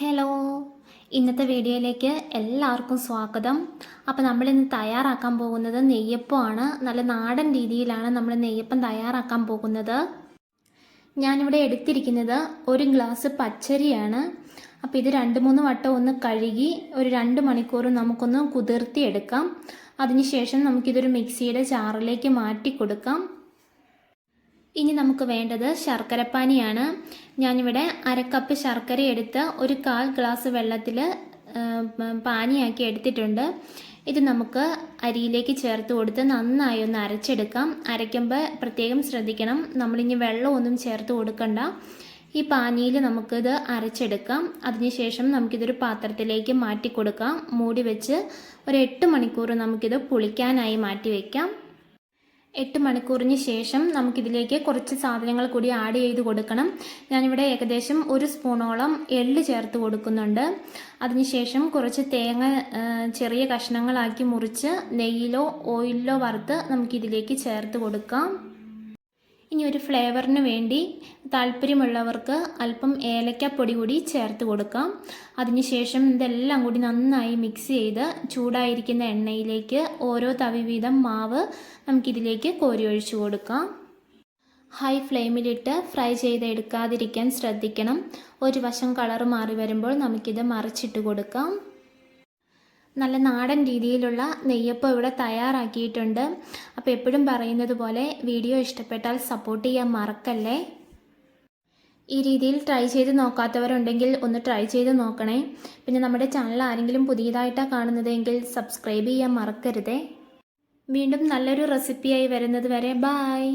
Hello ഇന്നത്തെ വീഡിയോയിലേക്ക് എല്ലാവർക്കും സ്വാഗതം. അപ്പോൾ നമ്മളിന്ന് തയ്യാറാക്കാൻ പോകുന്നത് നെയ്യപ്പമാണ്. നല്ല നാടൻ രീതിയിലാണ് നമ്മൾ നെയ്യപ്പം തയ്യാറാക്കാൻ പോകുന്നത്. ഞാനിവിടെ എടുത്തിരിക്കുന്നത് ഒരു ഗ്ലാസ് പച്ചരിയാണ്. അപ്പോൾ ഇത് രണ്ട് മൂന്ന് വട്ടം ഒന്ന് കഴുകി ഒരു രണ്ട് മണിക്കൂർ നമുക്കൊന്ന് കുതിർത്തിയെടുക്കാം. അതിനുശേഷം നമുക്കിതൊരു മിക്സിയുടെ ചാറിലേക്ക് മാറ്റി കൊടുക്കാം. ഇനി നമുക്ക് വേണ്ടത് ശർക്കരപ്പാനിയാണ്. ഞാനിവിടെ അരക്കപ്പ് ശർക്കര എടുത്ത് ഒരു കാൽ ഗ്ലാസ് വെള്ളത്തിൽ പാനിയാക്കി എടുത്തിട്ടുണ്ട്. ഇത് നമുക്ക് അരിയിലേക്ക് ചേർത്ത് കൊടുത്ത് നന്നായി ഒന്ന് അരച്ചെടുക്കാം. അരയ്ക്കുമ്പോൾ പ്രത്യേകം ശ്രദ്ധിക്കണം. നമ്മളിനി വെള്ളമൊന്നും ചേർത്ത് കൊടുക്കണ്ട. ഈ പാനിയിൽ നമുക്കിത് അരച്ചെടുക്കാം. അതിനുശേഷം നമുക്കിതൊരു പാത്രത്തിലേക്ക് മാറ്റി കൊടുക്കാം. മൂടി വെച്ച് ഒരു എട്ട് മണിക്കൂർ നമുക്കിത് പുളിക്കാനായി മാറ്റി വയ്ക്കാം എട്ട് മണിക്കൂറിന് ശേഷം നമുക്കിതിലേക്ക് കുറച്ച് സാധനങ്ങൾ കൂടി ആഡ് ചെയ്ത് കൊടുക്കണം. ഞാനിവിടെ ഏകദേശം ഒരു സ്പൂണോളം എള്ള് ചേർത്ത് കൊടുക്കുന്നുണ്ട്. അതിനുശേഷം കുറച്ച് തേങ്ങ ചെറിയ കഷ്ണങ്ങളാക്കി മുറിച്ച് നെയ്യിലോ ഓയിലിലോ വറുത്ത് നമുക്കിതിലേക്ക് ചേർത്ത് കൊടുക്കാം. ഇനി ഒരു ഫ്ലേവറിന് വേണ്ടി താല്പര്യമുള്ളവർക്ക് അല്പം ഏലക്കപ്പൊടി കൂടി ചേർത്ത് കൊടുക്കാം. അതിനുശേഷം ഇതെല്ലാം കൂടി നന്നായി മിക്സ് ചെയ്ത് ചൂടായിരിക്കുന്ന എണ്ണയിലേക്ക് ഓരോ തവി വീതം മാവ് നമുക്കിതിലേക്ക് കോരി ഒഴിച്ചു കൊടുക്കാം. ഹൈ ഫ്ലെയിമിലിട്ട് ഫ്രൈ ചെയ്തെടുക്കാതിരിക്കാൻ ശ്രദ്ധിക്കണം. ഒരു വശം കളർ മാറി വരുമ്പോൾ നമുക്കിത് മറിച്ചിട്ട് കൊടുക്കാം. നല്ല നാടൻ രീതിയിലുള്ള നെയ്യപ്പം ഇവിടെ തയ്യാറാക്കിയിട്ടുണ്ട്. അപ്പോൾ എപ്പോഴും പറയുന്നത് പോലെ വീഡിയോ ഇഷ്ടപ്പെട്ടാൽ സപ്പോർട്ട് ചെയ്യാൻ മറക്കല്ലേ? ഈ രീതിയിൽ ട്രൈ ചെയ്ത് നോക്കാത്തവരുണ്ടെങ്കിൽ ഒന്ന് ട്രൈ ചെയ്ത് നോക്കണേ. പിന്നെ നമ്മുടെ ചാനൽ ആരെങ്കിലും പുതിയതായിട്ടാണ് കാണുന്നതെങ്കിൽ സബ്സ്ക്രൈബ് ചെയ്യാൻ മറക്കരുതേ. വീണ്ടും നല്ലൊരു റെസിപ്പിയായി വരുന്നത് വരെ ബായ്